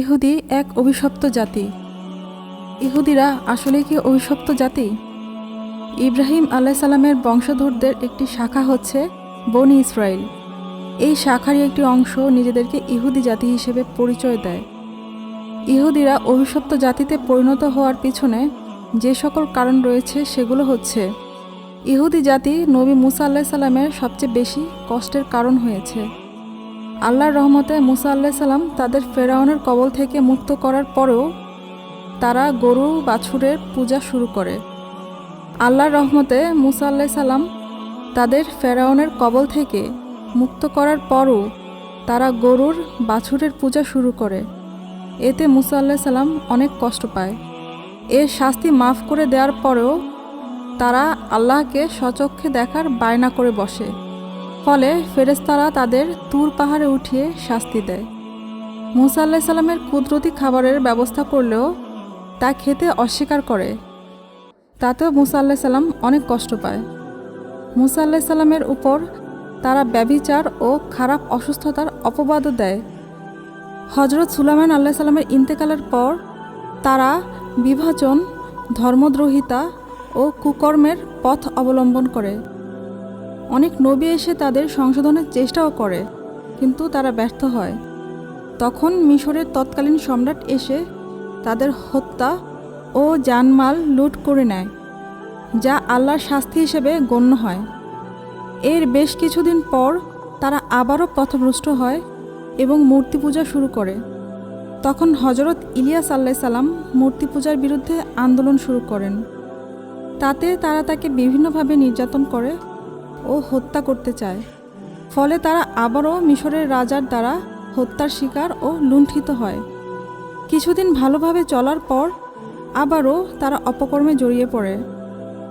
ইহুদি এক অভিশপ্ত জাতি। ইহুদিরা আসলে কি অভিশপ্ত জাতি? ইব্রাহিম আলাহ সালামের বংশধরদের একটি শাখা হচ্ছে বনি ইসরায়েল এই শাখারই একটি অংশ নিজেদেরকে ইহুদি জাতি হিসেবে পরিচয় দেয়। ইহুদিরা অভিশপ্ত জাতিতে পরিণত হওয়ার পিছনে যে সকল কারণ রয়েছে সেগুলো হচ্ছে, ইহুদি জাতি নবী মুসা আল্লাহ সাল্লামের সবচেয়ে বেশি কষ্টের কারণ হয়েছে। আল্লাহর রহমতে মুসা আল্লাহ সাল্লাম তাদের ফেরাউনের কবল থেকে মুক্ত করার পরেও তারা গরু বাছুরের পূজা শুরু করে। আল্লাহর রহমতে মুসা আল্লাহ সাল্লাম তাদের ফেরাউনের কবল থেকে মুক্ত করার পরও তারা গরুর বাছুরের পূজা শুরু করে। এতে মুসা আল্লাহ সাল্লাম অনেক কষ্ট পায়। এর শাস্তি মাফ করে দেওয়ার পরেও তারা আল্লাহকে সচক্ষে দেখার বায়না করে বসে। ফলে ফেরেস্তারা তাদের তুর পাহাড়ে উঠিয়ে শাস্তি দেয়। মুসা আল্লাহ সাল্লামের কুদরতি খাবারের ব্যবস্থা করলেও তা খেতে অস্বীকার করে। তাতেও মুসা আল্লাহ সাল্লাম অনেক কষ্ট পায়। মুসা আল্লাহ সাল্লামের উপর তারা ব্যভিচার ও খারাপ অসুস্থতার অপবাদও দেয়। হজরত সুলাইমান আল্লাহ সাল্লামের ইন্তেকালের পর তারা বিভাজন, ধর্মদ্রোহিতা ও কুকর্মের পথ অবলম্বন করে। অনেক নবী এসে তাদের সংশোধনের চেষ্টাও করে, কিন্তু তারা ব্যর্থ হয়। তখন মিশরের তৎকালীন সম্রাট এসে তাদের হত্যা ও জানমাল লুট করে নেয়, যা আল্লাহর শাস্তি হিসেবে গণ্য হয়। এর বেশ কিছুদিন পর তারা আবারও পথভ্রষ্ট হয় এবং মূর্তি পূজা শুরু করে। তখন হজরত ইলিয়াস আল্লাহ সাল্লাম মূর্তি পূজার বিরুদ্ধে আন্দোলন শুরু করেন। তাতে তারা তাকে বিভিন্নভাবে নির্যাতন করে ও হত্যা করতে চায়। ফলে তারা আবারও মিশরের রাজার দ্বারা হত্যার শিকার ও লুণ্ঠিত হয়। কিছুদিন ভালোভাবে চলার পর আবারও তারা অপকর্মে জড়িয়ে পড়ে,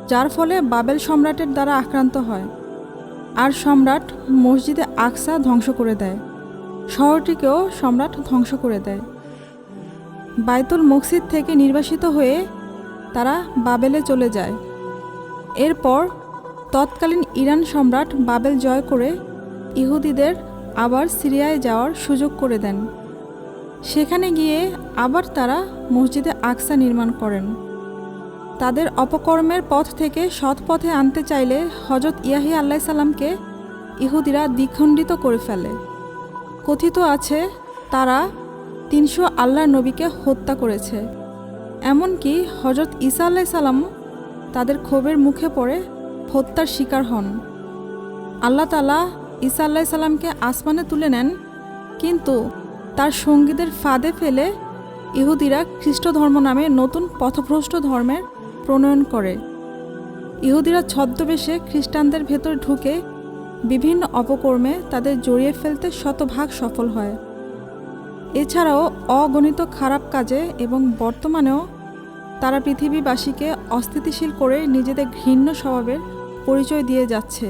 যার ফলে বাবেল সম্রাটের দ্বারা আক্রান্ত হয়। আর সম্রাট মসজিদে আকসা ধ্বংস করে দেয়, শহরটিকেও সম্রাট ধ্বংস করে দেয়। বাইতুল মকসিদ থেকে নির্বাসিত হয়ে তারা বাবেলে চলে যায়। এরপর তৎকালীন ইরান সম্রাট বাবেল জয় করে ইহুদিদের আবার সিরিয়ায় যাওয়ার সুযোগ করে দেন। সেখানে গিয়ে আবার তারা মসজিদে আকসা নির্মাণ করেন। তাদের অপকর্মের পথ থেকে সৎ পথে আনতে চাইলে হজরত ইয়াহি আল্লাহ সাল্লামকে ইহুদিরা দ্বিখণ্ডিত করে ফেলে। কথিত আছে, তারা তিনশো আল্লাহ নবীকে হত্যা করেছে। এমনকি হজরত ঈসা আল্লাহ সাল্লাম তাদের ক্ষোভের মুখে পড়ে হত্যার শিকার হন। আল্লাহ তালা ঈসা আল্লাহ সাল্লামকে আসমানে তুলে নেন, কিন্তু তার সঙ্গীদের ফাঁদে ফেলে ইহুদিরা খ্রিস্ট ধর্ম নামে নতুন পথভ্রষ্ট ধর্মের প্রণয়ন করে। ইহুদিরা ছদ্মবেশে খ্রিস্টানদের ভেতর ঢুকে বিভিন্ন অপকর্মে তাদের জড়িয়ে ফেলতে শতভাগ সফল হয়। এছাড়াও অগণিত খারাপ কাজে এবং বর্তমানেও তারা পৃথিবীবাসীকে অস্থিতিশীল করে নিজেদের ঘৃণ্য স্বভাবের পরিচয় দিয়ে যাচ্ছে।